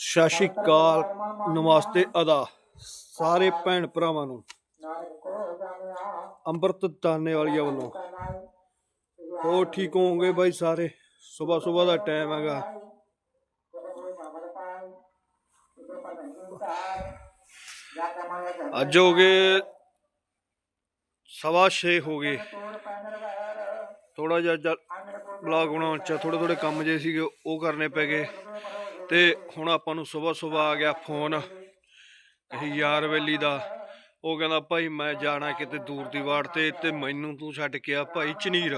ਸਤਿ ਸ਼੍ਰੀ ਅਕਾਲ, ਨਮਸਤੇ, ਅਦਾ। ਸਾਰੇ ਭੈਣ ਭਰਾਵਾਂ ਨੂੰ। ਅੰਮ੍ਰਿਤ ਦਾਨੇ ਵਾਲੀਆਂ ਵੱਲੋਂ। ਹੋਰ ਠੀਕ ਹੋਵੋਗੇ ਬਾਈ ਸਾਰੇ? ਸਵੇਰ ਸਵੇਰ ਦਾ ਟਾਈਮ ਹੈਗਾ। ਅੱਜ ਹੋ ਗਏ ਸਵਾ ਛੇ ਹੋ ਗਏ। ਥੋੜਾ ਜਿਹਾ ਬਲੌਗ ਬਣਾਉਣ ਚ ਥੋੜੇ ਥੋੜੇ ਕੰਮ ਜੇ ਸੀਗੇ, ਉਹ ਕਰਨੇ ਪੈ ਗਏ। ਤੇ ਹੁਣ ਆਪਾਂ ਨੂੰ ਸਵੇਰ ਸਵੇਰ ਆ ਗਿਆ ਫੋਨ। ਇਹ ਯਾਰ ਵੇਲੀ ਦਾ, ਉਹ ਕਹਿੰਦਾ, ਭਾਈ ਮੈਂ ਜਾਣਾ ਕਿਤੇ ਦੂਰ ਦੀ ਵਾੜ ਤੇ ਤੇ ਮੈਨੂੰ ਤੂੰ ਛੱਡ ਕੇ ਆ ਭਾਈ ਚਨੀਰ।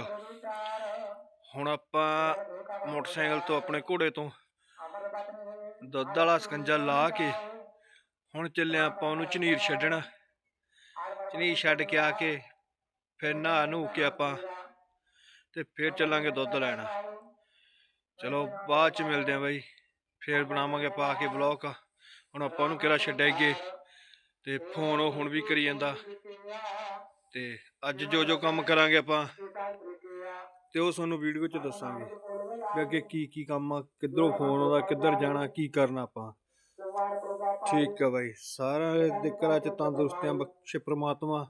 ਹੁਣ ਆਪਾਂ ਮੋਟਰਸਾਈਕਲ ਤੋਂ ਆਪਣੇ ਘੋੜੇ ਤੋਂ ਦੁੱਧ ਵਾਲਾ ਸਕੰਜਾ ਲਾ ਕੇ ਹੁਣ ਚੱਲਿਆ ਆਪਾਂ ਉਹਨੂੰ ਚਨੀਰ ਛੱਡਣਾ। ਚਨੀਰ ਛੱਡ ਕੇ ਆ ਕੇ ਫਿਰ ਨਹਾ ਨੂੰ ਕੇ ਆਪਾਂ ਤੇ ਫਿਰ ਚੱਲਾਂਗੇ ਦੁੱਧ ਲੈਣਾ। ਚਲੋ ਬਾਅਦ ਚ ਮਿਲਦੇ ਆਂ ਬਾਈ। ਫਿਰ ਬਣਾਵਾਂਗੇ ਪਾ ਕੇ ਬਲੌਕ ਹੁਣ ਆਪਾਂ ਉਹਨੂੰ ਕਿਹੜਾ ਛੱਡਾਈਏ? ਤੇ ਫੋਨ ਉਹ ਹੁਣ ਵੀ ਕਰੀ ਜਾਂਦਾ। ਤੇ ਅੱਜ ਜੋ ਜੋ ਕੰਮ ਕਰਾਂਗੇ ਆਪਾਂ, ਤੇ ਉਹ ਤੁਹਾਨੂੰ ਵੀਡੀਓ 'ਚ ਦੱਸਾਂਗੇ। ਵੀ ਅੱਗੇ ਕੀ ਕੀ ਕੰਮ ਆ, ਕਿੱਧਰੋਂ ਫੋਨ ਆਉਂਦਾ, ਕਿੱਧਰ ਜਾਣਾ, ਕੀ ਕਰਨਾ ਆਪਾਂ। ਠੀਕ ਆ ਬਾਈ। ਸਾਰਿਆਂ ਦੇ ਘਰਾਂ 'ਚ ਤੰਦਰੁਸਤੀਆਂ ਬਖਸ਼ੇ ਪ੍ਰਮਾਤਮਾ।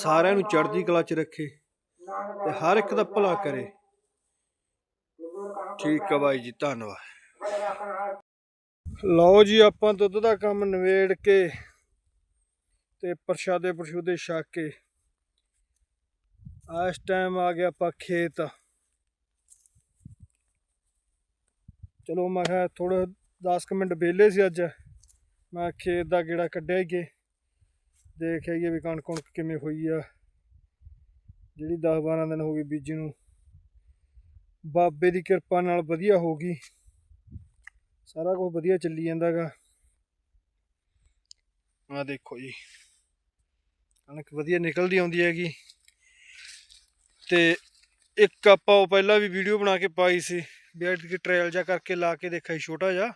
ਸਾਰਿਆਂ ਨੂੰ ਚੜ੍ਹਦੀ ਕਲਾ 'ਚ ਰੱਖੇ ਤੇ ਹਰ ਇੱਕ ਦਾ ਭਲਾ ਕਰੇ। ਠੀਕ ਆ ਬਾਈ ਜੀ, ਧੰਨਵਾਦ। ਲਓ ਜੀ, ਆਪਾਂ ਦੁੱਧ ਦਾ ਕੰਮ ਨਵੇੜ ਕੇ ਤੇ ਪ੍ਰਸ਼ਾਦੇ ਪ੍ਰਸ਼ੂਦੇ ਛਕ ਕੇ। ਇਸ ਟਾਈਮ ਆ ਗਿਆ ਆਪਾਂ ਖੇਤ। ਚਲੋ ਮੈਂ ਕਿਹਾ ਥੋੜਾ 10 ਕੁ ਮਿੰਟ ਵਿਹਲੇ ਸੀ ਅੱਜ। ਮੈਂ ਖੇਤ ਦਾ ਗੇੜਾ ਕੱਢਿਆ ਹੀ ਕੇ। ਦੇਖ ਆਈਏ ਵੀ ਕਣਕ ਕੁਣਕ ਕਿਵੇਂ ਹੋਈ ਆ। ਜਿਹੜੀ 10 12 ਦਿਨ ਹੋ ਗਏ ਬੀਜੀ ਨੂੰ। ਬਾਬੇ ਦੀ ਕਿਰਪਾ ਨਾਲ ਵਧੀਆ ਹੋ ਗਈ। ਸਾਰਾ ਕੁਝ ਵਧੀਆ ਚੱਲੀ ਜਾਂਦਾਗਾ। ਆ ਦੇਖੋ ਜੀ। ਕਣਕ ਵਧੀਆ ਨਿਕਲਦੀ ਆਉਂਦੀ ਹੈਗੀ। ਤੇ ਇੱਕ ਆਪਾਂ ਉਹ ਪਹਿਲਾਂ ਵੀ ਵੀਡੀਓ ਬਣਾ ਕੇ ਪਾਈ ਸੀ। ਬੈਠ ਕੇ ਟ੍ਰਾਇਲ ਜਾ ਕਰਕੇ ਲਾ ਕੇ ਦੇਖਿਆ ਸੀ ਛੋਟਾ ਜਿਹਾ।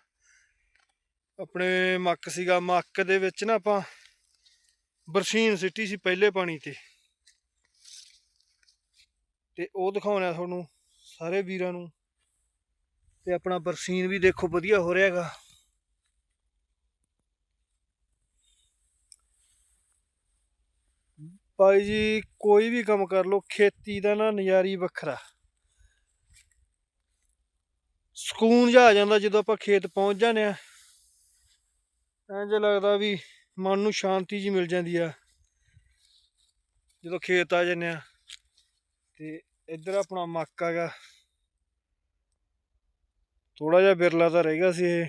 ਆਪਣੇ ਮੱਕ ਸੀਗਾ, ਮੱਕ ਦੇ ਵਿੱਚ ਨਾ ਆਪਾਂ ਬਰਸੀਨ ਸਿੱਟੀ ਸੀ ਪਹਿਲੇ ਪਾਣੀ ਤੇ। ਤੇ ਉਹ ਦਿਖਾਉਣਾ ਤੁਹਾਨੂੰ ਸਾਰੇ ਵੀਰਾਂ ਨੂੰ। ਤੇ ਆਪਣਾ ਬਰਸੀਨ ਵੀ ਦੇਖੋ ਵਧੀਆ ਹੋ ਰਿਹਾ ਹੈਗਾ। ਭਾਈ ਜੀ, ਕੋਈ ਵੀ ਕੰਮ ਕਰ ਲੋ ਖੇਤੀ ਦਾ ਨਾ ਨਜ਼ਾਰੀ ਵੱਖਰਾ। ਸਕੂਨ ਜਿਹਾ ਆ ਜਾਂਦਾ ਜਦੋਂ ਆਪਾਂ ਖੇਤ ਪਹੁੰਚ ਜਾਂਦੇ ਆ ਇੰਜ ਲੱਗਦਾ ਵੀ ਮਨ ਨੂੰ ਸ਼ਾਂਤੀ ਜੀ ਮਿਲ ਜਾਂਦੀ ਆ। ਜਦੋਂ ਖੇਤ ਆ ਜਾਂਦੇ ਆ ਤੇ ਇੱਧਰ ਆਪਣਾ ਮੱਕ ਹੈਗਾ। ਥੋੜਾ ਜਿਹਾ ਬਿਰਲਾ ਤਾਂ ਰਹਿ ਗਿਆ ਸੀ ਇਹ।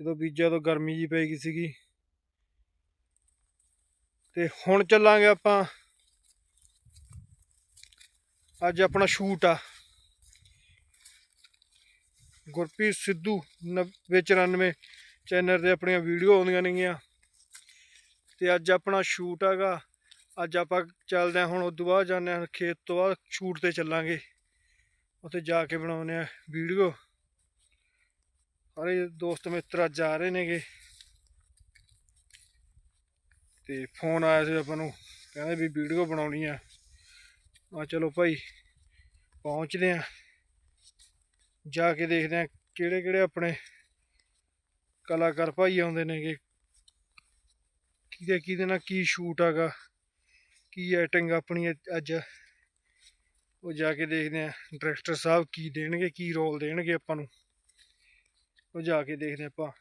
ਜਦੋਂ ਬੀਜਿਆ ਤੋਂ ਗਰਮੀ ਜੀ ਪੈ ਗਈ ਸੀਗੀ। ਤੇ ਹੁਣ ਚੱਲਾਂਗੇ ਆਪਾਂ। ਅੱਜ ਆਪਣਾ ਸ਼ੂਟ ਆ। ਗੁਰਪ੍ਰੀਤ ਸਿੱਧੂ 994 ਚੈਨਲ ਤੇ ਆਪਣੀਆਂ ਵੀਡੀਓ ਆਉਂਦੀਆਂ ਨੇਗੀਆਂ। ਤੇ ਅੱਜ ਆਪਣਾ ਸ਼ੂਟ ਹੈਗਾ। ਅੱਜ ਆਪਾਂ ਚੱਲਦੇ ਹਾਂ, ਹੁਣ ਉਦੋਂ ਬਾਅਦ ਜਾਂਦੇ ਹਾਂ, ਖੇਤ ਤੋਂ ਬਾਅਦ ਸ਼ੂਟ ਤੇ ਚੱਲਾਂਗੇ। ਉੱਥੇ ਜਾ ਕੇ ਬਣਾਉਂਦੇ ਆ ਵੀਡੀਓ। ਸਾਰੇ ਦੋਸਤ ਮਿੱਤਰ ਅੱਜ ਆ ਰਹੇ ਨੇਗੇ। ਤੇ ਫੋਨ ਆਇਆ ਸੀ ਆਪਾਂ ਨੂੰ, ਕਹਿੰਦੇ ਵੀ ਵੀਡੀਓ ਬਣਾਉਣੀ ਆ। ਆ ਚਲੋ ਭਾਈ, ਪਹੁੰਚਦੇ ਆ। ਜਾ ਕੇ ਦੇਖਦੇ ਆ ਕਿਹੜੇ ਕਿਹੜੇ ਆਪਣੇ ਕਲਾਕਾਰ ਭਾਈ ਆਉਂਦੇ ਨੇਗੇ। ਕਿਹਦੇ ਕਿਹਦੇ ਨਾਲ ਕੀ ਸ਼ੂਟ ਹੈਗਾ ਕੀ ਐਟਿੰਗ ਆਪਣੀ ਅੱਜ। ਉਹ ਜਾ ਕੇ ਦੇਖਦੇ ਆ ਡਾਇਰੈਕਟਰ ਸਾਹਿਬ ਕੀ ਦੇਣਗੇ, ਕੀ ਰੋਲ ਦੇਣਗੇ ਆਪਾਂ ਨੂੰ। ਉਹ ਜਾ ਕੇ ਦੇਖਦੇ ਆਪਾਂ।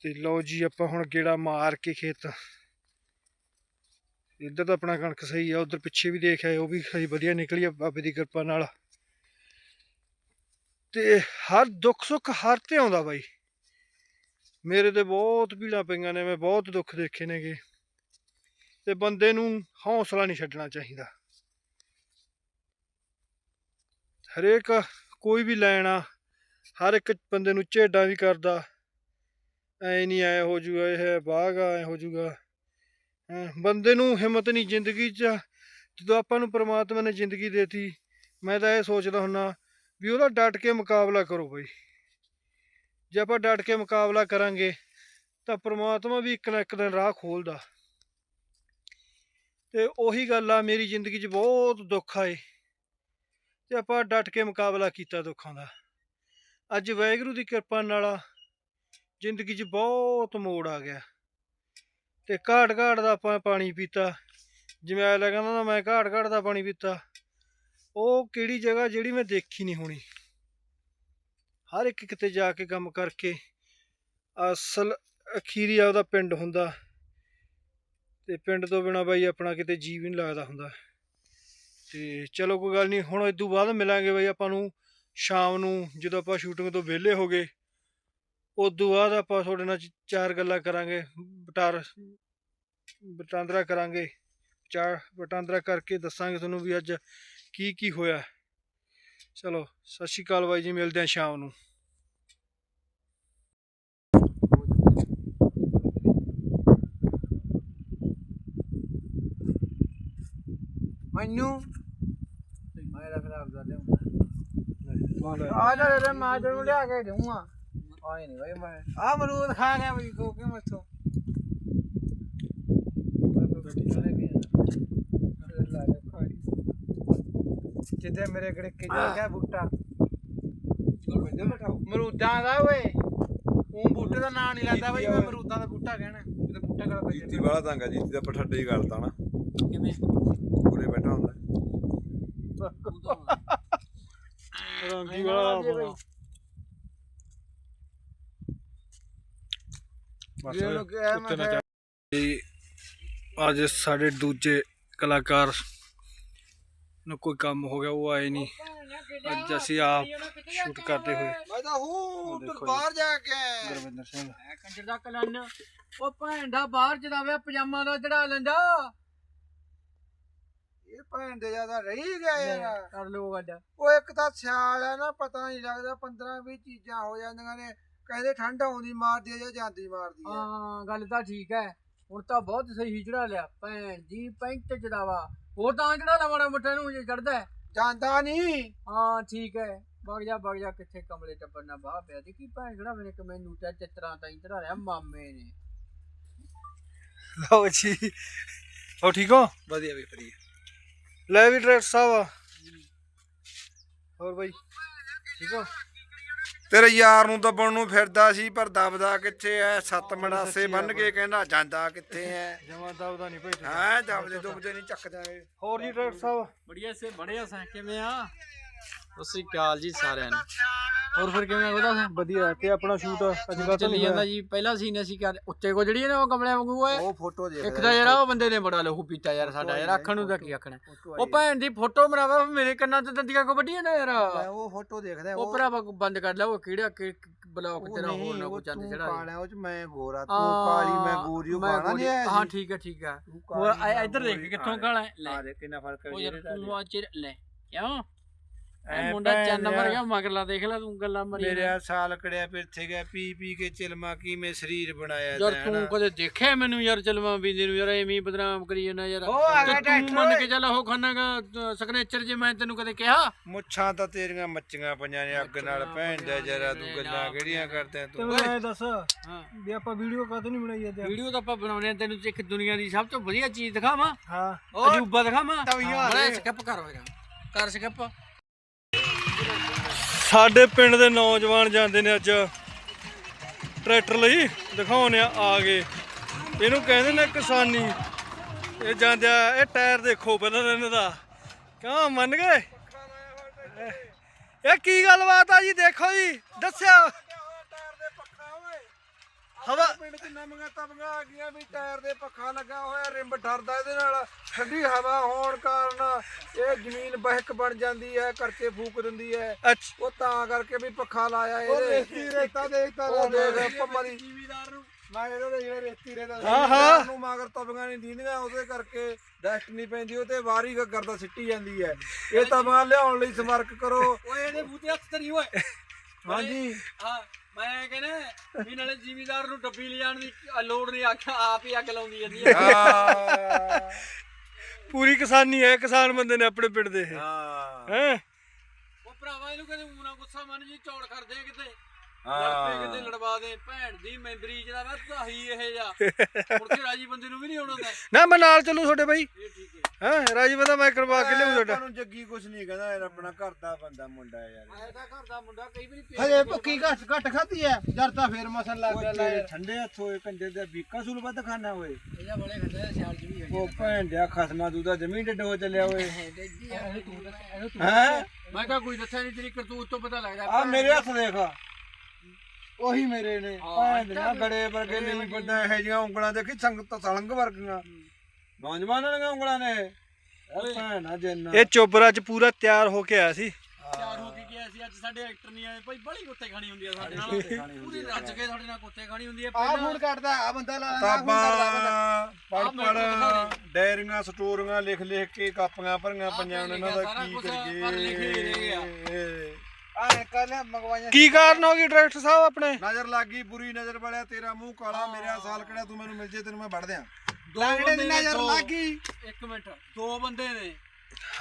ਤੇ ਲਓ ਜੀ, ਆਪਾਂ ਹੁਣ ਗੇੜਾ ਮਾਰ ਕੇ ਖੇਤ। ਇੱਧਰ ਤਾਂ ਆਪਣਾ ਕਣਕ ਸਹੀ ਆ, ਉਧਰ ਪਿੱਛੇ ਵੀ ਦੇਖ ਆਏ ਉਹ ਵੀ ਸਹੀ ਵਧੀਆ ਨਿਕਲੀ ਆ, ਬਾਬੇ ਦੀ ਕਿਰਪਾ ਨਾਲ। ਤੇ ਹਰ ਦੁੱਖ ਸੁੱਖ ਹਰ ਤੇ ਆਉਂਦਾ ਬਾਈ। ਮੇਰੇ ਤੇ ਬਹੁਤ ਭੀੜਾਂ ਪਈਆਂ ਨੇ, ਮੈਂ ਬਹੁਤ ਦੁੱਖ ਦੇਖੇ ਨੇਗੇ। ਤੇ ਬੰਦੇ ਨੂੰ ਹੌਸਲਾ ਨਹੀਂ ਛੱਡਣਾ ਚਾਹੀਦਾ। ਹਰੇਕ ਕੋਈ ਵੀ ਲੈਣਾ ਹਰ ਇੱਕ ਬੰਦੇ ਨੂੰ ਝੇਡਾਂ ਵੀ ਕਰਦਾ। ਐ ਨਹੀਂ ਐ ਹੋ ਜੂਗਾ, ਇਹ ਬਾਗ ਆ, ਐ ਹੋ ਜੂਗਾ। ਬੰਦੇ ਨੂੰ ਹਿੰਮਤ ਨਹੀਂ ਜ਼ਿੰਦਗੀ 'ਚ। ਜਦੋਂ ਆਪਾਂ ਨੂੰ ਪ੍ਰਮਾਤਮਾ ਨੇ ਜ਼ਿੰਦਗੀ ਦੇਤੀ, ਮੈਂ ਤਾਂ ਇਹ ਸੋਚਦਾ ਹੁੰਨਾ ਵੀ ਉਹਦਾ ਡਟ ਕੇ ਮੁਕਾਬਲਾ ਕਰੋ ਬਈ। ਜੇ ਆਪਾਂ ਡਟ ਕੇ ਮੁਕਾਬਲਾ ਕਰਾਂਗੇ, ਤਾਂ ਪ੍ਰਮਾਤਮਾ ਵੀ ਇੱਕ ਨਾ ਇੱਕ ਦਿਨ ਰਾਹ ਖੋਲਦਾ। ਤੇ ਉਹੀ ਗੱਲ ਆ, ਮੇਰੀ ਜ਼ਿੰਦਗੀ 'ਚ ਬਹੁਤ ਦੁੱਖ ਆਏ ਤੇ ਆਪਾਂ ਡਟ ਕੇ ਮੁਕਾਬਲਾ ਕੀਤਾ ਦੁੱਖਾਂ ਦਾ। ਅੱਜ ਵਾਹਿਗੁਰੂ ਦੀ ਕਿਰਪਾ ਨਾਲ ਜ਼ਿੰਦਗੀ 'ਚ ਬਹੁਤ ਮੋੜ ਆ ਗਿਆ। ਤੇ ਘਾਟ ਘਾਟ ਦਾ ਆਪਾਂ ਪਾਣੀ ਪੀਤਾ। ਜਿਵੇਂ ਆਇਆ ਕਹਿੰਦਾ ਨਾ ਮੈਂ ਘਾਟ ਘਾਟ ਦਾ ਪਾਣੀ ਪੀਤਾ। ਉਹ ਕਿਹੜੀ ਜਗ੍ਹਾ ਜਿਹੜੀ ਮੈਂ ਦੇਖੀ ਨਹੀਂ ਹੋਣੀ। ਹਰ ਇੱਕ ਕਿਤੇ ਜਾ ਕੇ ਕੰਮ ਕਰਕੇ ਅਸਲ ਅਖੀਰੀ ਆਪਦਾ ਪਿੰਡ ਹੁੰਦਾ। ਤੇ ਪਿੰਡ ਤੋਂ ਬਿਨਾ ਬਾਈ ਆਪਣਾ ਕਿਤੇ ਜੀਵ ਨਹੀਂ ਲੱਗਦਾ ਹੁੰਦਾ। ਤੇ ਚਲੋ ਕੋਈ ਗੱਲ ਨਹੀਂ, ਹੁਣ ਇਦੋਂ ਬਾਅਦ ਮਿਲਾਂਗੇ ਬਾਈ ਆਪਾਂ ਨੂੰ ਸ਼ਾਮ ਨੂੰ, ਜਦੋਂ ਆਪਾਂ ਸ਼ੂਟਿੰਗ ਤੋਂ ਵਿਹਲੇ ਹੋ ਗਏ। ਉਦੋਂ ਬਾਅਦ ਆਪਾਂ ਤੁਹਾਡੇ ਨਾਲ ਚਾਰ ਗੱਲਾਂ ਕਰਾਂਗੇ, ਬਟਾਰ, ਬਟਾਂਦਰਾ ਕਰਾਂਗੇ। ਚਾਰ ਵਟਾਂਦਰਾ ਕਰਕੇ ਦੱਸਾਂਗੇ ਤੁਹਾਨੂੰ ਵੀ ਅੱਜ ਕੀ ਕੀ ਹੋਇਆ। ਚਲੋ, ਸਤਿ ਸ਼੍ਰੀ ਅਕਾਲ ਬਾਈ ਜੀ, ਮਿਲਦੇ ਹਾਂ ਸ਼ਾਮ ਨੂੰ। ਮੈਨੂੰ। ਮੈਂ ਤਾਂ ਖਰਾਬ ਕਰ ਲਿਆ ਆ ਜਾ ਰੇ ਮੈਂ ਤੈਨੂੰ ਲਿਆ ਕੇ ਦਊਂਗਾ। ਆਏ ਨਹੀਂ ਬਈ ਮੈਂ। ਆ ਮਰੂਦ ਖਾ ਗਿਆ ਬਈ ਕੋ ਕੇ ਮੱਥੋਂ ਜਿੱਦੇ ਮੇਰੇ ਕਿਹੜੇ ਕਿ ਜਾ ਗਿਆ ਬੂਟਾ। ਮਰੂਦਾਂ ਦਾ ਓਏ। ਉਹ ਬੂਟੇ ਦਾ ਨਾਂ ਨਹੀਂ ਲੈਂਦਾ ਬਈ ਮੈਂ ਮਰੂਦਾਂ ਦਾ ਬੂਟਾ ਕਹਿਣਾ। ਜਿੱਦੇ ਬੂਟਾ ਗਲ ਪਈ ਜੀਤੀ ਵਾਲਾ ਤੰਗਾ ਜੀਤੀ ਦਾ ਪਠੱਡੇ ਹੀ ਕਰਤਾ ਨਾ। ਕਿਵੇਂ? ਪੂਰੇ ਬੈਠਾ ਹੁੰਦਾ। ਰੰਗੀ ਵਾਲਾ ਅੱਜ ਸਾਡੇ ਦੂਜੇ ਕਲਾਕਾਰ ਨੂੰ ਕੋਈ ਕੰਮ ਹੋ ਗਿਆ ਉਹ ਆਏ ਨਹੀਂ ਅੱਜ ਅਸੀਂ ਆਪ ਸ਼ੂਟ ਕਰਦੇ ਹੋਏ। ਮੈਂ ਤਾਂ ਹੂੰ। ਬਾਹਰ ਜਾ ਕੇ। ਗੁਰਵਿੰਦਰ ਸਿੰਘ। ਕੰਜਰ ਦਾ ਕਲਨ। ਉਹ ਭੈਣ ਦਾ ਬਾਹਰ ਚਦਾਵੇ ਪਜਾਮਾ ਦਾ ਚੜਾ ਲੈਂਦਾ। ਭੈਣ ਦੇ ਜ਼ਿਆਦਾ ਰਹੀ ਗਿਆ ਯਾਰ। ਕਰ ਲੋ ਗੱਡ ਉਹ ਇੱਕ ਤਾਂ ਸਿਆਲ ਹੈ ਨਾ ਪਤਾ ਨਹੀਂ ਲੱਗਦਾ 15 20 ਚੀਜ਼ਾਂ ਹੋ ਜਾਂਦੀਆਂ ਨੇ। ਕਹਿੰਦੇ ਠੰਡ ਆਉਂਦੀ ਮਾਰਦੀ ਹੈ ਜਾਂ ਜਾਂਦੀ ਮਾਰਦੀ ਹੈ ਹਾਂ ਗੱਲ ਤਾਂ ਠੀਕ ਹੈ। ਹੁਣ ਤਾਂ ਬਹੁਤ ਸਹੀ ਚੜਾ ਲਿਆ। ਭੈਣ ਦੀ ਪੈਂਟ ਚੜਾਵਾ ਹੋਰ ਤਾਂ ਚੜਾ ਲਾ ਮਾੜਾ ਮੋਟਾ ਨੂੰ ਜੇ ਚੜਦਾ ਜਾਂਦਾ ਨਹੀਂ। ਹਾਂ ਠੀਕ ਹੈ। ਵਗ ਜਾ ਵਗ ਜਾ ਕਿੱਥੇ ਕਮਲੇ ਟੱਬਰ ਨਾਲ ਬਾਹ ਪਿਆ। ਦੇਖੀ ਭੈਣ ਜਿਹੜਾ ਮੇਰੇ ਕਿ ਮੈਨੂੰ ਤਾਂ ਚਿੱਤਰਾਂ ਤਾਂ ਹੀ ਚੜਾ ਲਿਆ ਮਾਮੇ ਨੇ। ਲਓ ਜੀ। ਹੋ ਠੀਕ ਹੋ? ਵਧੀਆ ਵੀ ਫਰੀ ਲੈ ਵੀ ਡਾਇਰੈਕਟਰ ਸਾਹਿਬ ਹੋਰ ਬਾਈ ਠੀਕ ਹੋ? ਤੇਰੇ ਯਾਰ ਨੂੰ ਦੱਬਣ ਨੂੰ ਫਿਰਦਾ ਸੀ ਪਰ ਦਬਦਾ ਕਿੱਥੇ ਐ? ਸੱਤ ਮੜਾਸੇ ਬੰਨ ਕੇ ਕਹਿੰਦਾ ਜਾਂਦਾ ਕਿੱਥੇ ਐ? ਜਮਾ ਦਬਦਾ ਨਹੀਂ ਭਾਈ। ਹਾਂ ਦਬਦੇ ਦੁਬਦੇ ਨਹੀਂ ਚੱਕ ਜਾਏ ਹੋਰ ਜੀ ਡਾਇਰੈਕਟਰ ਸਾਹਿਬ? ਬੜੀਆ ਸੇ ਬੜਿਆ ਸਾਂ ਕਿਵੇਂ ਆ? ਸਤਿ ਅਕਾਲ ਜੀ ਸਾਰਿਆਂ ਨੂੰ। ਹੋਰ ਫਿਰ ਕਿਵੇਂ ਉਹਦਾ? ਵਧੀਆ ਤੇ ਆਪਣਾ ਸ਼ੂਟ ਅੱਜ ਕੱਲ੍ਹ ਚੱਲੀ ਜਾਂਦਾ ਜੀ। ਪਹਿਲਾ ਸੀਨ ਅਸੀਂ ਕਰ ਉੱਤੇ ਕੋ ਜਿਹੜੀ ਨਾ ਉਹ ਕਮਲੇ ਵਾਂਗੂ ਓਏ ਉਹ ਫੋਟੋ ਦੇਖ ਇੱਕ ਤਾਂ ਯਾਰ ਉਹ ਬੰਦੇ ਨੇ ਬੜਾ ਲਹੂ ਪੀਤਾ ਯਾਰ ਸਾਡਾ ਯਾਰ ਆਖਣ ਨੂੰ ਤਾਂ ਕੀ ਆਖਣਾ। ਉਹ ਭੈਣ ਦੀ ਫੋਟੋ ਮਰਾਵਾ ਮੇਰੇ ਕੰਨਾਂ ਤੇ ਦੰਦੀਆਂ ਕੋ ਵੱਡੀਆਂ ਨੇ ਯਾਰ। ਉਹ ਫੋਟੋ ਦੇਖਦਾ ਉਹ ਭਰਾਵਾ ਬੰਦ ਕਰ ਲੈ ਉਹ ਕਿਹੜਾ ਬਲੌਕ ਤੇਰਾ ਹੋਰ ਨਾ ਕੋ ਚੰਦ ਚੜਾ ਕਾਲਾ ਉਹ ਚ ਮੈਂ ਗੋਰਾ ਤੂੰ ਕਾਲੀ ਮੈਂ ਗੋਰੀ ਉਹ ਗਾਣਾ ਨਹੀਂ ਆਇਆ ਹਾਂ? ਠੀਕ ਹੈ ਠੀਕ ਹੈ ਉਹ ਇੱਧਰ ਦੇਖ। ਕਿੱਥੋਂ ਕਾਲਾ ਹੈ? ਲੈ। ਆ ਦੇ ਕਿੰਨਾ ਫ਼ਰਕ ਉਹ ਯਾਰ ਹੈ ਤੂੰ ਆ ਚਿਰ ਲੈ ਕਿਉਂ? ਐ ਮੁੰਡਾ ਚੰਨ ਮਰ। ਗਿਆ ਮਗਰਲਾ ਦੇਖ ਲੈ ਤੂੰ ਗੱਲਾਂ ਮਰੀ ਮੇਰੇ ਆ ਸਾਲ ਕੜਿਆ ਫਿਰਥੇ ਗਿਆ ਪੀ ਪੀ ਕੇ ਚਿਲਮਾ ਕਿਵੇਂ ਸਰੀਰ ਬਣਾਇਆ ਯਾਰ ਤੈਂ। ਕਦੇ ਦੇਖਿਆ ਮੈਨੂੰ ਯਾਰ ਚਲਵਾ ਬੀਂਦੇ ਨੂੰ ਯਾਰ ਐਵੇਂ ਹੀ ਬਦਨਾਮ ਕਰੀ ਜਾਂਦਾ ਯਾਰ। ਉਹ ਆ ਗਿਆ ਤੇ ਮੰਨ। ਕੇ ਚੱਲ ਉਹ ਖਾਨਾਗਾ ਸਿਗਨੇਚਰ ਜੇ ਮੈਂ ਤੈਨੂੰ ਕਦੇ ਕਿਹਾ? ਮੁੱਛਾਂ ਤਾਂ ਤੇਰੀਆਂ ਮੱਚੀਆਂ ਪਈਆਂ ਨੇ ਅੱਗ ਨਾਲ ਭੈਣ ਦਾ ਜਰਾ ਤੂੰ ਗੱਲਾਂ ਕਿਹੜੀਆਂ ਕਰਦਾ ਤੇ? ਤੂੰ ਮੈਨੂੰ ਇਹ ਦੱਸ ਹਾਂ। ਵੀ ਆਪਾਂ ਵੀਡੀਓ ਕਦ ਨਹੀਂ ਬਣਾਈ ਅੱਜ? ਵੀਡੀਓ ਤਾਂ ਆਪਾਂ ਬਣਾਉਣੇ ਆ ਤੈਨੂੰ ਇੱਕ ਦੁਨੀਆ ਦੀ ਸਭ ਤੋਂ ਵਧੀਆ ਚੀਜ਼ ਦਿਖਾਵਾਂ। ਹਾਂ। ਅਜੂਬਾ ਦਿਖਾਵਾਂ। ਤਵੀਆਂ ਬੜਾ। ਸਕਿਪ ਕਰ ਹੋਏਗਾ ਕਰ ਸਕਿਪ ਸਾਡੇ ਪਿੰਡ ਦੇ ਨੌਜਵਾਨ ਜਾਂਦੇ ਨੇ ਅੱਜ। ਟਰੈਕਟਰ ਲਈ ਦਿਖਾਉਣੇ ਆ ਆ ਗਏ ਇਹਨੂੰ ਕਹਿੰਦੇ ਨੇ ਕਿਸਾਨੀ। ਇਹ ਜਾਂਦੇ ਆ, ਇਹ ਟਾਇਰ ਦੇਖੋ ਪਹਿਲਾਂ ਇਹਨਾਂ ਦਾ। ਕਿਉਂ ਮੰਨ ਗਏ? ਇਹ ਕੀ ਗੱਲਬਾਤ ਆ ਜੀ, ਦੇਖੋ ਜੀ ਦੱਸਿਆ ਟਾਇਰ ਦੇ ਪੱਖਾ ਓਏ ਹਵਾ ਪਿੰਡ ਚ ਨਵੀਆਂ ਤਵੀਆਂ ਆ ਗਈਆਂ ਵੀ ਟਾਇਰ ਦੇ ਪੱਖਾ ਲੱਗਾ ਹੋਇਆ ਰਿੰਬ ਡਰਦਾ ਇਹਦੇ ਨਾਲ ਠੰਡੀ ਹਵਾ ਹੋਣ ਕਾਰਨ ਇਹ ਜ਼ਮੀਨ ਬਹਿਕ ਬਣ ਜਾਂਦੀ ਹੈ ਕਰਕੇ ਫੂਕ ਦਿੰਦੀ ਹੈ। ਉਹ ਤਾਂ ਕਰਕੇ ਵੀ ਪੱਖਾ ਲਾਇਆ ਇਹਦੇ। ਰੇਤੀ ਰੇਤਾ ਦੇਖਦਾ ਉਹ ਦੇਖ ਪੰਮਾ ਦੀ ਮੈਂ ਇਹਦੇ ਦੇ ਜਿਹੜੇ ਰੇਤੀ ਰੇਤਾ ਹਾਂ, ਹਾਂ। ਨੂੰ ਮਗਰ ਤਵੀਆਂ ਨਹੀਂ ਦੀਂਦੀਆਂ ਉਹਦੇ ਕਰਕੇ ਡਸਟ ਨਹੀਂ ਪੈਂਦੀ ਉਹ ਤੇ ਵਾਰੀ ਕਰਦਾ ਸਿੱਟੀ ਜਾਂਦੀ ਹੈ। ਇਹ ਤਵੀਆਂ ਲਿਆਉਣ ਲਈ ਸੰਪਰਕ ਕਰੋ। ਓਏ ਇਹਦੇ ਬੂਤੇ ਹੱਥ ਤਰੀ ਓਏ। ਹਾਂਜੀ। ਹਾਂ। ਮੈਂ ਕਹਿੰਦਾ ਵੀ ਨਾਲੇ ਜ਼ਿਮੀਦਾਰ ਨੂੰ ਡੱਬੀ ਲਿਜਾਣ ਦੀ ਲੋੜ ਨਹੀਂ ਆਖਿਆ ਆਪ ਹੀ ਅੱਗ ਲਾਉਂਦੀ ਜਾਂਦੀ ਹੈ ਹਾਂ। ਪੂਰੀ ਕਿਸਾਨੀ ਹੈ ਕਿਸਾਨ ਬੰਦੇ ਨੇ ਆਪਣੇ ਪਿੰਡ ਦੇ ਹਾਂ। ਹੈ? ਉਹ ਭਰਾਵਾ ਇਹਨੂੰ ਕਦੇ ਊਣਾ ਗੁੱਸਾ ਮੰਨ ਜੀ ਚੌੜ ਕਰਦੇ ਆ ਕਿਤੇ। ਲੜਪੇ ਕਿਤੇ ਲੜਵਾ ਦੇ ਭੈਣ ਦੀ ਮੈਂਬਰੀ ਜਿਹੜਾ ਵਾ ਤਾਹੀ ਇਹ ਜਾ ਮੁੜ ਕੇ ਰਾਜੀ ਬੰਦੇ ਨੂੰ ਵੀ ਨਹੀਂ ਆਉਣਾ ਹੁੰਦਾ। ਨਾ ਮੈਂ ਨਾਲ ਚੱਲੂ ਤੁਹਾਡੇ ਬਾਈ। ਇਹ ਠੀਕ ਹੈ। ਹਾਂ ਰਾਜੀ ਬੰਦਾ ਮੈਂ ਕਰਵਾ ਕੇ ਲਿਆਉਂ ਤੁਹਾਡਾ। ਨੂੰ ਜੱਗੀ ਕੁਛ ਨਹੀਂ ਕਹਿੰਦਾ ਯਾਰ ਆਪਣਾ ਘਰ ਦਾ ਬੰਦਾ ਮੁੰਡਾ ਯਾਰ। ਆਇਆ ਤਾਂ ਘਰ ਦਾ ਮੁੰਡਾ ਕਈ ਵਾਰੀ ਹਜੇ ਭੁੱਕੀ ਘੱਟ ਘੱਟ ਖਾਧੀ ਐ ਜਦ ਤਾਂ ਫੇਰ ਮਸਨ ਲੱਗ ਗਿਆ ਲੈ ਤੇਰੇ ਠੰਡੇ ਹੱਥ ਹੋਏ ਕੰਜੇ ਦੇ ਬੀਕਾ ਸੂਲ ਵੱਧ ਖਾਣਾ ਹੋਏ ਇਹਦਾ ਬੜੇ ਖੰਡੇ ਸਿਆਲ ਚ ਵੀ ਉਹ ਭੈਣ ਦਿਆ ਖਸਮਾ ਤੂੰ ਤਾਂ ਜ਼ਮੀਨ ਡੱਡ ਹੋ ਚੱਲਿਆ ਓਏ। ਹੈ? ਮੈਂ ਕਿਹਾ ਕੋਈ ਦੱਸਿਆ ਨਹੀਂ ਤੇਰੀ ਕਰਤੂਤ ਤੋਂ ਪਤਾ ਲੱਗਦਾ। ਆ ਮੇਰੇ ਹੱਥ ਦੇਖ। ਉਹੀ ਮੇਰੇ ਨੇ। ਭੈਣ ਦੇ ਨਾ ਗੜੇ ਵਰਗੇ ਨਹੀਂ ਬੰਦਾ ਇਹੋ ਜੀਆਂ ਉਂਗਲਾਂ ਦੇਖੀ ਸੰਗਤ ਸਲੰਗ ਵਰਗੀਆਂ। ਨੌਜਵਾਨਾਂ ਦੀਆਂ ਉਂਗਲਾਂ ਨੇ। ਇਹ ਭੈਣ ਆ ਜਿੰਨਾ। ਇਹ ਚੋਬਰਾ ਚ ਪੂਰਾ ਤਿਆਰ ਹੋ ਕੇ ਆਇਆ ਸੀ। ਚਾਰ ਹੋ ਕੇ ਗਿਆ ਸੀ। ਅੱਜ ਸਾਡੇ ਐਕਟਰ ਨਹੀਂ ਆਏ। ਭਾਈ ਬੜੀ ਕੁੱਤੇ ਖਾਣੀ ਹੁੰਦੀ ਆ ਸਾਡੇ ਨਾਲ। ਪੂਰੀ ਰੱਜ ਕੇ ਸਾਡੇ ਨਾਲ ਕੁੱਤੇ ਖਾਣੀ ਹੁੰਦੀ ਆ। ਆ ਫੋਨ ਕੱਟਦਾ ਆ ਬੰਦਾ ਲਾ ਲਾ ਫੋਨ ਕਰਦਾ ਆ ਬੰਦਾ। ਕਿਤਾਬਾਂ ਪੜ ਆਹ ਮੇਰੇ ਕੋਲ ਦਿਖਾ ਪੜ ਡਾਇਰੀਆਂ ਸਟੋਰੀਆਂ ਲਿਖ ਲਿਖ ਕੇ ਕਾਪੀਆਂ ਭਰੀਆਂ ਦਾ ਕੀ ਕੁਛ ਮੰਗਵਾਈਆਂ ਕੀ ਕਾਰਨ ਹੋ ਗਈ ਡਾਇਰੈਕਟਰ ਸਾਹਿਬ ਆਪਣੇ? ਨਜ਼ਰ ਲੱਗੀ ਬੁਰੀ ਨਜ਼ਰ ਵਾਲਿਆ ਤੇਰਾ ਮੂੰਹ ਕਾਲਾ ਮੇਰਾ ਸਾਲ ਕਿਹੜਾ ਤੂੰ ਮੈਨੂੰ ਮਿਲ ਜੇ ਤੈਨੂੰ ਮੈਂ ਵੜ ਦਿਆਂ। ਦੋ ਲਾਂਗੜੇ ਨਜ਼ਰ ਦੋ। ਲੱਗੀ ਇੱਕ ਮਿੰਟ ਦੋ ਬੰਦੇ ਨੇ।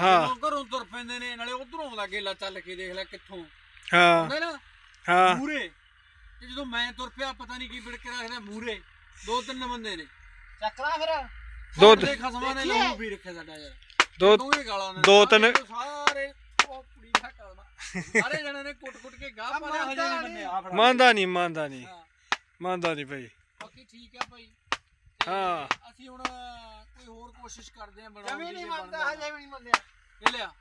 ਹਾਂ। ਘਰੋਂ ਤੁਰ ਪੈਂਦੇ ਨੇ ਨਾਲੇ ਉਧਰੋਂ ਲੱਗੇ ਲਾ ਚੱਲ ਕੇ ਦੇਖ ਲੈ ਕਿੱਥੋਂ। ਹਾਂ। ਨਾ ਹਾਂ। ਮੂਰੇ ਤੇ ਜਦੋਂ ਮੈਂ ਤੁਰ ਪਿਆ ਪਤਾ ਨਹੀਂ ਕੀ ਬਿੜਕ ਰੱਖਦਾ ਮੂਰੇ ਦੋ ਤਿੰਨ ਬੰਦੇ ਨੇ। ਚੱਕਰਾ ਫਿਰ। ਦੋ ਸਾਡੇ ਖਸਮਾਂ ਨੇ ਲਹੂ ਵੀ ਰੱਖਿਆ ਸਾਡਾ ਯਾਰ। ਦੋ ਤੂੰ ਹੀ ਗਾਲਾਂ ਨੇ। ਦੋ ਤਿੰਨ- ਸਾਰੇ ਉਹ ਕੁੜੀ ਦਾ ਸਾਰੇ ਜਣੇ ਨੇ ਕੁੱਟ ਕੁੱਟ ਕੇ ਗਾਹ ਪਾਇਆ ਹਜੇ ਨਹੀਂ ਮੰਨਿਆ ਮੰਨਦਾ ਨਹੀਂ ਮੰਨਦਾ ਨਹੀਂ। ਹਾਂ, ਮੰਨਦਾ ਨਹੀਂ ਭਾਈ। ਬਾਕੀ ਠੀਕ ਆ ਭਾਈ। ਤੇ ਹਾਂ। ਅਸੀਂ ਹੁਣ ਕੋਈ ਹੋਰ ਕੋਸ਼ਿਸ਼ ਕਰਦੇ ਆਂ ਬਣਾਉਣ ਜਮੀ ਦੀ ਨਹੀਂ ਜੇ ਮੰਨਦਾ ਬਣਦਾ ਹਜੇ ਵੀ ਨਹੀਂ ਮੰਨਿਆ। ਇਹ ਲਿਆ।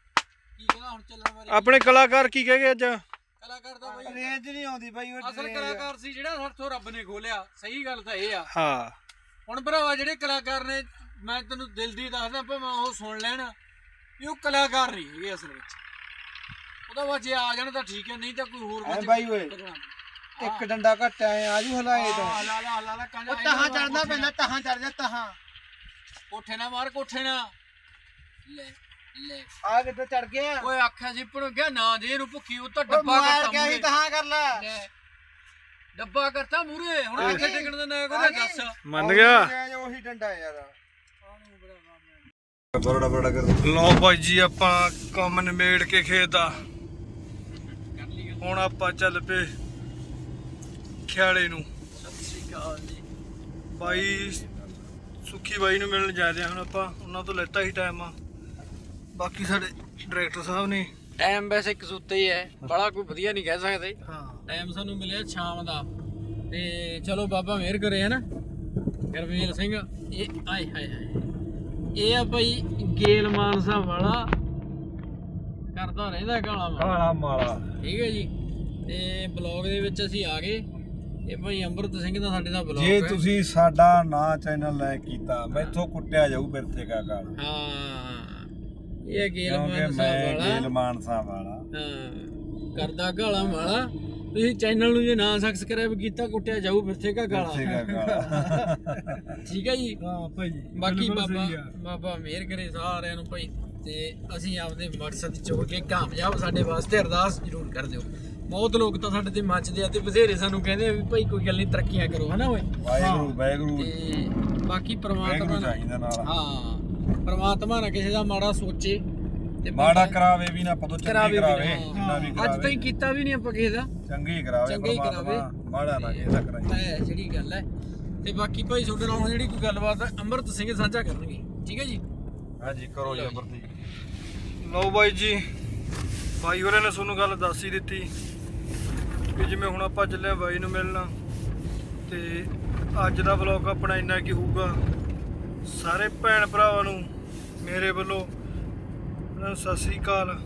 ਕੀ ਕਹਿੰਦਾ ਹੁਣ ਚੱਲਣ ਬਾਰੇ? ਆਪਣੇ ਕਲਾਕਾਰ ਕੀ ਕਹਿ ਗਏ ਅੱਜ? ਕਲਾਕਾਰ ਦਾ ਭਾਈ ਰੇਂਜ ਨਹੀਂ ਆਉਂਦੀ ਬਾਈ ਉਹ ਅਸਲ ਕਲਾਕਾਰ ਸੀ ਜਿਹੜਾ ਤੋਂ ਰੱਬ ਨੇ ਖੋਲਿਆ। ਸਹੀ ਗੱਲ ਤਾਂ ਇਹ ਆ। ਹਾਂ। ਹੁਣ ਭਰਾਵਾ ਜਿਹੜੇ ਕਲਾਕਾਰ ਨੇ ਮੈਂ ਤੈਨੂੰ ਦਿਲ ਦੀ ਦੱਸਦਾ ਭਾਵੇਂ ਉਹ ਸੁਣ ਲੈਣ ਵੀ ਉਹ ਕਲਾਕਾਰ ਨਹੀਂ ਹੈਗੇ ਅਸਲ ਵਿੱਚ। ਉਹਦਾ ਵਾ ਜੇ ਆ ਜਾਣ ਤਾਂ ਠੀਕ ਹੈ ਨਹੀਂ ਤਾਂ ਕੋਈ ਹੋਰ ਐ ਬਾਈ ਓਏ। ਇੱਕ ਡੰਡਾ ਘੱਟ ਆਏ ਆਜੂ ਹਲਾਏ ਤੋਂ। ਆ, ਲਾ ਲਾ ਲਾ ਲਾ ਕੰਨ ਉਹ ਤਹਾਂ ਚੜਦਾ ਪੈਂਦਾ ਤਹਾਂ ਚੜ ਜਾ ਤਹਾਂ। ਕੋਠੇ ਨਾ ਮਾਰ ਕੋਠੇ ਨਾ ਲੈ ਲੈ। ਆ ਕਿੱਥੇ ਚੜ ਗਿਆ? ਓਏ ਆਖਿਆ ਸੀ ਪਣ ਗਿਆ ਨਾ ਦੇ ਇਹਨੂੰ ਭੁੱਖੀ ਉਹ ਤਾਂ ਡੱਬਾ ਮਾਰ ਕਰਤਾ ਕੇ ਹੀ ਮੂਰੇ ਤਹਾਂ ਕਰ ਲੈ। ਡੱਬਾ ਕਰਤਾ ਮੂਰੇ ਹੁਣ ਕਿੱਥੇ ਟਿਕਣ ਦਾ ਨਾ ਕੋਈ ਦੱਸ। ਮੰਨ ਗਿਆ। ਉਹੀ ਡੰਡਾ ਯਾਰ। ਲਓ ਭਾਈ ਜੀ ਆਪਾਂ ਕੰਮ ਨਿਮੇੜ ਕੇ ਖੇਤ ਦਾ। ਹੁਣ ਆਪਾਂ ਚੱਲ ਪਏ ਖਿਆਲੇ ਨੂੰ। ਸਤਿ ਸ਼੍ਰੀ ਅਕਾਲ ਜੀ। ਬਾਈ ਸੁੱਖੀ ਬਾਈ ਨੂੰ ਮਿਲਣ ਜਾ ਰਹੇ ਹਾਂ ਹੁਣ ਆਪਾਂ। ਉਹਨਾਂ ਤੋਂ ਲੈਤਾ ਹੀ ਟਾਈਮ ਆ। ਬਾਕੀ ਸਾਡੇ ਡਾਇਰੈਕਟਰ ਸਾਹਿਬ ਨੇ। ਟਾਈਮ ਵੈਸੇ ਕਸੂਤੇ ਹੀ ਹੈ। ਬੜਾ ਕੋਈ ਵਧੀਆ ਨਹੀਂ ਕਹਿ ਸਕਦੇ। ਹਾਂ। ਟਾਈਮ ਸਾਨੂੰ ਮਿਲਿਆ ਸ਼ਾਮ ਦਾ। ਤੇ ਚਲੋ ਬਾਬਾ ਮਿਹਰ ਕਰੇ ਹਨਾ। ਗਰਮੇਲ ਸਿੰਘ ਇਹ ਆਏ ਹਾਏ ਹਾਏ। ਇਹ ਆ ਭਾਈ ਗੇਲ ਮਾਨਸਾ ਵਾਲਾ ਕਰਦਾ ਰਹਿੰਦਾ ਗਾਲਾਂ ਵਾਲਾ ਕਾਲਾ ਮਾਲਾ ਠੀਕ ਹੈ ਜੀ। ਤੇ ਬਲੌਗ ਦੇ ਵਿੱਚ ਅਸੀਂ ਆ ਗਏ। ਇਹ ਭਾਈ ਅੰਮ੍ਰਿਤ ਸਿੰਘ ਦਾ ਸਾਡੇ ਦਾ ਬਲੌਗ ਜੇ ਤੁਸੀਂ ਸਾਡਾ ਨਾਂ ਚੈਨਲ ਲੈ ਕੀਤਾ ਮੈਥੋਂ ਕੁੱਟਿਆ ਜਾਊ ਬਿਰਥੇ ਕਾ ਕਾਲ ਹਾਂ। ਇਹ ਵਾਲਾ। ਵਾਲਾ। ਕਰਦਾ ਗਾਲਾਂ ਵਾਲਾ ਤੁਸੀਂ ਚੈਨਲ ਨੂੰ ਜੇ ਨਾ ਸਬਸਕ੍ਰਾਈਬ ਕੀਤਾ ਕੁੱਟਿਆ ਜਾਊ ਫਿਰਥੇ ਕਾ ਬਿਰਥੇ ਗਾਲਾਂ ਕਾ ਕਾਲ ਠੀਕ ਹੈ ਜੀ। ਹਾਂ ਭਾਈ ਬਾਕੀ ਬਾਬਾ ਬਾਬਾ ਮਿਹਰ ਕਰੇ ਸਾਰਿਆਂ ਨੂੰ ਭਾਈ। ਤੇ ਅਸੀਂ ਆਪਦੇ ਮਕਸਦ ਚ ਕੇ ਕਾਮਯਾਬ ਸਾਡੇ ਵਾਸਤੇ ਅਰਦਾਸ ਜ਼ਰੂਰ ਕਰ ਦਿਓ। ਬਹੁਤ ਲੋਕ ਤਾਂ ਸਾਡੇ ਤੇ ਮੱਚਦੇ ਆ ਤੇ ਬਥੇਰੇ ਸਾਨੂੰ ਕਹਿੰਦੇ ਆ ਵੀ ਭਾਈ ਕੋਈ ਗੱਲ ਨਹੀਂ ਤਰੱਕੀਆਂ ਕਰੋ ਹਨਾ ਓਏ? ਵਾਹਿਗੁਰੂ ਵਾਹਿਗੁਰੂ। ਤੇ ਬਾਕੀ ਪ੍ਰਮਾਤਮਾ ਨਾਲ ਚਾਹੀਦਾ ਨਾਲ। ਹਾਂ ਪ੍ਰਮਾਤਮਾ ਨਾ ਕਿਸੇ ਦਾ ਮਾੜਾ ਸੋਚੇ ਤੇ ਮਾੜਾ ਕਰਾਵੇ ਵੀ ਨਾ ਪਤੋ ਚੰਗੀ ਕਰਾਵੇ ਵੀ ਕਰਾਵੇ। ਜਿੰਨਾ ਵੀ ਅੱਜ ਕਰਾਵੇ। ਤਾਈਂ ਕੀਤਾ ਵੀ ਨਹੀਂ ਆਪਾਂ ਕਿਸੇ ਦਾ। ਚੰਗੀ ਕਰਾਵੇ ਚੰਗਾ ਕਰਾਵੇ। ਮਾੜਾ ਨਾ ਕਿਸੇ ਦਾ ਕਰਾਈ ਹੈ ਜਿਹੜੀ ਗੱਲ ਹੈ। ਤੇ ਬਾਕੀ ਭਾਈ ਤੁਹਾਡੇ ਨਾਲ ਜਿਹੜੀ ਕੋਈ ਗੱਲਬਾਤ ਅੰਮ੍ਰਿਤ ਸਿੰਘ ਸਾਂਝਾ ਕਰਨਗੇ। ਠੀਕ ਹੈ ਜੀ? ਹਾਂਜੀ ਕਰੋ ਜੀ ਅਮਰਤੀ ਲਓ ਬਾਈ ਜੀ, ਬਾਈ ਹੋਰਾਂ ਨੇ ਤੁਹਾਨੂੰ ਗੱਲ ਦੱਸ ਹੀ ਦਿੱਤੀ ਕਿ ਜਿਵੇਂ ਹੁਣ ਆਪਾਂ ਚੱਲੇ ਬਾਈ ਨੂੰ ਮਿਲਣਾ, ਤੇ ਅੱਜ ਦਾ ਵਲੌਗ ਆਪਣਾ ਇੰਨਾ ਕੀ ਹੋਊਗਾ। ਸਾਰੇ ਭੈਣ ਭਰਾਵਾਂ ਨੂੰ ਮੇਰੇ ਵੱਲੋਂ ਸਤਿ ਸ੍ਰੀ ਅਕਾਲ।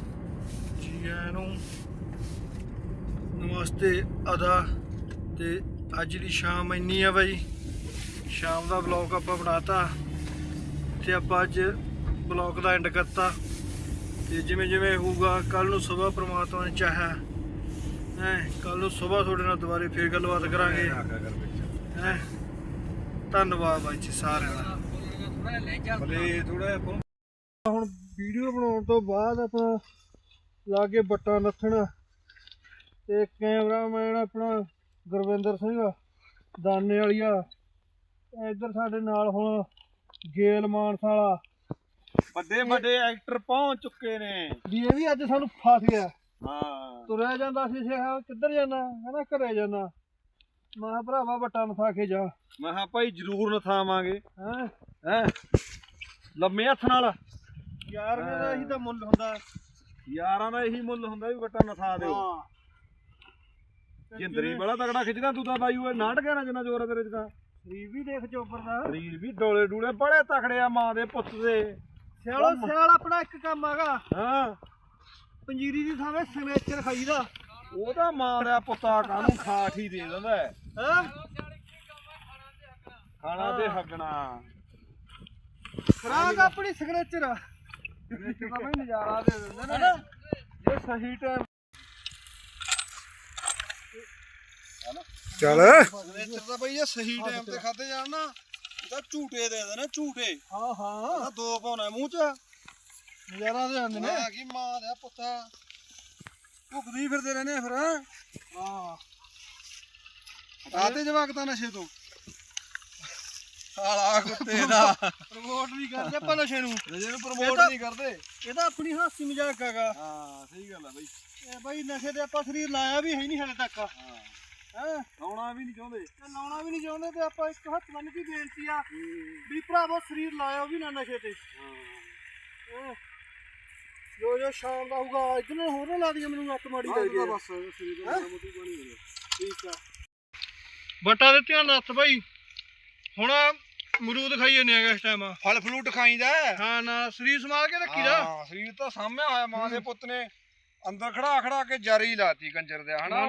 ਜੀ ਆਇਆਂ ਨੂੰ ਨਮਸਤੇ, ਅਦਾ। ਤੇ ਅੱਜ ਦੀ ਸ਼ਾਮ ਇੰਨੀ ਆ ਬਾਈ। ਸ਼ਾਮ ਦਾ ਵਲੌਗ ਆਪਾਂ ਬਣਾਤਾ ਤੇ ਆਪਾਂ ਅੱਜ ਬਲੌਗ ਦਾ ਐਂਡ ਕਰਤਾ। ਤੇ ਜਿਵੇਂ ਜਿਵੇਂ ਹੋਊਗਾ ਕੱਲ ਨੂੰ ਸਵੇਰ ਪ੍ਰਮਾਤਮਾ ਨੇ ਚਾਹਿਆ ਹੈ ਕੱਲ ਨੂੰ ਸਵੇਰ ਤੁਹਾਡੇ ਨਾਲ ਦੁਬਾਰੇ ਫੇਰ ਗੱਲਬਾਤ ਕਰਾਂਗੇ। ਹੈ ਧੰਨਵਾਦ ਬਾਈ ਜੀ ਸਾਰਿਆਂ ਦਾ। ਭਲੇ ਥੋੜਾ ਹੁਣ ਵੀਡੀਓ ਬਣਾਉਣ ਤੋਂ ਬਾਅਦ ਆਪਣਾ ਲਾਗੇ ਬੱਟਾ ਨੱਥਣਾ ਤੇ ਕੈਮਰਾਮੈਨ ਆਪਣਾ ਗੁਰਵਿੰਦਰ ਸਿੰਘ ਦਾਨੇ ਵਾਲੀਆ ਇੱਧਰ ਸਾਡੇ ਨਾਲ ਹੁਣ ਗੇਲ ਮਾਨਸਾ ਵਾਲਾ ਵੱਡੇ ਵੱਡੇ ਐਕਟਰ ਪਹੁੰਚ ਚੁੱਕੇ ਨੇ। ਵੀ ਇਹ ਵੀ ਅੱਜ ਸਾਨੂੰ ਫਸ ਗਿਆ। ਹਾਂ। ਤੁਰਿਆ ਜਾਂਦਾ ਸੀ ਸਿਆ ਕਿੱਧਰ ਜਾਣਾ? ਕਹਿੰਦਾ ਘਰੇ ਜਾਣਾ। ਮੈਂ ਭਰਾਵਾ ਵੱਟਾ ਨਥਾ ਕੇ ਜਾ। ਮੈਂ ਕਿਹਾ ਭਾਈ ਜ਼ਰੂਰ ਨਥਾਵਾਂਗੇ ਹੈ? ਹੈ? ਲੰਮੇ ਹੱਥ ਨਾਲ। ਯਾਰ ਮੇਰਾ ਇਹੀ ਤਾਂ ਮੁੱਲ ਹੁੰਦਾ। ਯਾਰਾਂ ਦਾ ਇਹੀ ਮੁੱਲ ਹੁੰਦਾ ਵੀ ਵੱਟਾ ਨਥਾ ਦਿਓ। ਹਾਂ। ਜਿੰਦਰੀ ਬੜਾ ਤਗੜਾ ਖਿੱਚਦਾ ਤੂੰ ਤਾਂ ਬਾਈ ਉਹ ਨਾਟ ਨਾ ਜਿੰਨਾ ਜ਼ੋਰ ਆ ਤੇਰੇ ਚ ਤਾਂ। ਸਰੀਰ ਵੀ ਦੇਖ ਚੋਪਰ ਦਾ। ਸਰੀਰ ਵੀ ਡੋਲੇ ਡੂਲੇ ਬੜੇ ਤਕੜੇ ਆ ਮਾਂ ਦੇ ਪੁੱਤ ਦੇ। ਸਿਆਲੋ ਸਿਆਲ ਆਪਣਾ ਇੱਕ ਕੰਮ ਹੈਗਾ। ਹਾਂ। ਪੰਜੀਰੀ ਦੀ ਥਾਂ 'ਤੇ ਸਿਗਨੇਚਰ ਖਾਈਦਾ। ਉਹਦਾ ਮਾਂ ਦਾ ਪੁੱਤਾ ਕਾਹਨੂੰ ਖਾਠ ਹੀ ਦੇ ਦਿੰਦਾ ਹੈ। ਹੈ? ਖਾਣਾ ਤੇ ਹੱਗਣਾ। ਖਰਾਕ ਆਪਣੀ ਸਿਗਨੇਚਰ ਆ। ਵਿੱਚ ਤਾਂ ਬਈ ਨਜ਼ਾਰਾ ਦੇ ਦਿੰਦੇ ਨੇ। ਜੇ ਸਹੀ ਟਾਈਮ ਚੱਲ। ਸਿਗਨੇਚਰ ਤਾਂ ਬਈ ਇਹ ਸਹੀ ਟਾਈਮ ਤੇ ਖਾਦੇ ਜਾਣ ਨਾ ਤਾਂ ਝੂਟੇ ਦੇ ਦੇਣੇ ਝੂਟੇ ਹਾਂ ਹਾਂ। ਆ ਦੋ ਪਾਉਣਾ ਮੂੰਹ ਚ। ਨਜ਼ਾਰਾ ਦੇ ਆਉਂਦੇ ਨੇ। ਮੈਂ ਕੀ ਮਾਂ ਦਾ ਪੁੱਤਾ ਭੁੱਖਦੀ ਫਿਰਦੇ ਰਹਿੰਦੇ ਆ ਫਿਰ। ਹੈਂ? ਆਤੇ ਜਵਾਕ ਤਾਂ ਨਸ਼ੇ ਤੋਂ। ਸਾਲਾ ਕੁੱਤੇ ਦਾ। ਪ੍ਰਮੋਟ ਵੀ ਕਰਦੇ ਆਪਾਂ ਨਸ਼ੇ ਨੂੰ। ਨਸ਼ੇ ਨੂੰ ਪ੍ਰਮੋਟ ਨਹੀਂ ਕਰਦੇ। ਇਹ ਤਾਂ ਆਪਣੀ ਹਾਸੀ ਮਜ਼ਾਕ ਹੈਗਾ। ਹਾਂ ਸਹੀ ਗੱਲ ਆ ਬਈ। ਇਹ ਬਾਈ ਨਸ਼ੇ ਤੇ ਆਪਾਂ ਸਰੀਰ ਲਾਇਆ ਵੀ ਹੈ ਨਹੀਂ ਹਲੇ ਤੱਕ। ਹਾਂ। ਹੈ? ਆਉਣਾ ਵੀ ਨਹੀਂ ਚਾਹੁੰਦੇ। ਤੇ ਲਾਉਣਾ ਵੀ ਨਹੀਂ ਚਾਹੁੰਦੇ ਤੇ ਆਪਾਂ ਇੱਕ ਹੱਥ ਬੰਨ ਕੇ ਬੇਨਤੀ ਆ ਵੀ ਭਰਾਵੋ ਸਰੀਰ ਲਾਇਆ ਵੀ ਨਾ ਨਸ਼ੇ ਤੇ। ਹੈਂ। ਜੋ ਜੋ ਸ਼ਾਮ ਦਾ ਹੋਊਗਾ ਇਧਰ ਨੂੰ ਹੋਰ ਨਾ ਲਾ ਦੀਆਂ ਮੈਨੂੰ ਅੱਤ ਮਾੜੀ ਲੱਗਦੀ ਆ ਬਸ ਸਰੀਰ ਦਾ ਮੋਟੀ ਬਣੀ ਹੋਵੇ ਠੀਕ ਆ। ਬਟਾ ਦੇ ਧਿਆਨ ਹੱਥ ਬਾਈ। ਹੁਣ ਮਰੂਦ ਖਾਈ ਜਾਂਦੇ ਆਗਾ ਇਸ ਟਾਈਮ ਫਲ ਫਲੂਟ ਖਾਈਦਾ ਹਾਂ? ਨਾ ਸਰੀਰ ਸੰਭਾਲ ਕੇ ਰੱਖੀਦਾ ਹਾਂ ਸਰੀਰ ਤਾਂ ਸਾਹਮਣੇ ਹੋਇਆ ਮਾਂ ਦੇ ਪੁੱਤ ਨੇ। ਅੰਦਰ ਖੜਾ ਖੜਾ ਕੇ ਜਾਰੀ ਲਾਤੀ ਕੰਜਰ ਦੇ ਹਨਾ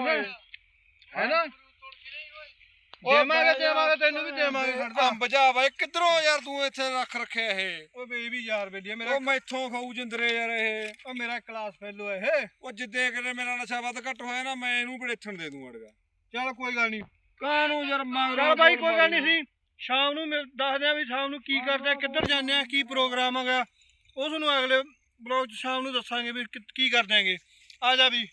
ਓਏ ਹੈ ਨਾ ਦੇਵਾਂਗੇ ਦੇਵਾਂਗੇ ਤੈਨੂੰ ਵੀ ਦੇਵਾਂਗੇ ਖੜਦਾ ਅੰਬ ਜਾ ਬਾਈ ਕਿੱਧਰੋਂ ਯਾਰ ਤੂੰ ਇੱਥੇ ਰੱਖ ਰੱਖਿਆ ਇਹ? ਉਹ ਬੇਬੀ ਯਾਰ ਬੇਲੀਆ ਮੇਰਾ ਉਹ ਮੈਥੋਂ ਖਾਊ ਜਿੰਦਰੇ ਯਾਰ ਇਹ। ਉਹ ਮੇਰਾ ਕਲਾਸ ਫੈਲੋ ਹੈ ਇਹ। ਉਹ ਜਿੱਦੇ ਕਿਤੇ ਮੇਰਾ ਨਸ਼ਾ ਵੱਧ ਘੱਟ ਹੋਇਆ ਨਾ ਮੈਂ ਇਹਨੂੰ ਬੜੇਥਣ ਦੇ ਦੂੰ ਅੜਗਾ। ਚਲ ਕੋਈ ਗੱਲ ਨਹੀਂ। ਕਾਹਨੂੰ ਯਾਰ ਮੰਗ ਚਲ ਬਾਈ ਕੋਈ ਗੱਲ ਨਹੀਂ ਸੀ ਸ਼ਾਮ ਨੂੰ ਦੱਸਦੇ ਆ ਵੀ ਸ਼ਾਮ ਨੂੰ ਕੀ ਕਰਦੇ ਆ ਕਿੱਧਰ ਜਾਂਦੇ ਆ ਕੀ ਪ੍ਰੋਗਰਾਮ ਹੈਗਾ। ਉਸ ਨੂੰ ਅਗਲੇ ਬਲੌਗ ਚ ਸ਼ਾਮ ਨੂੰ ਦੱਸਾਂਗੇ ਵੀ ਕਿ- ਕਰ ਦਿਆਂਗੇ ਆ ਜਾ ਵੀ।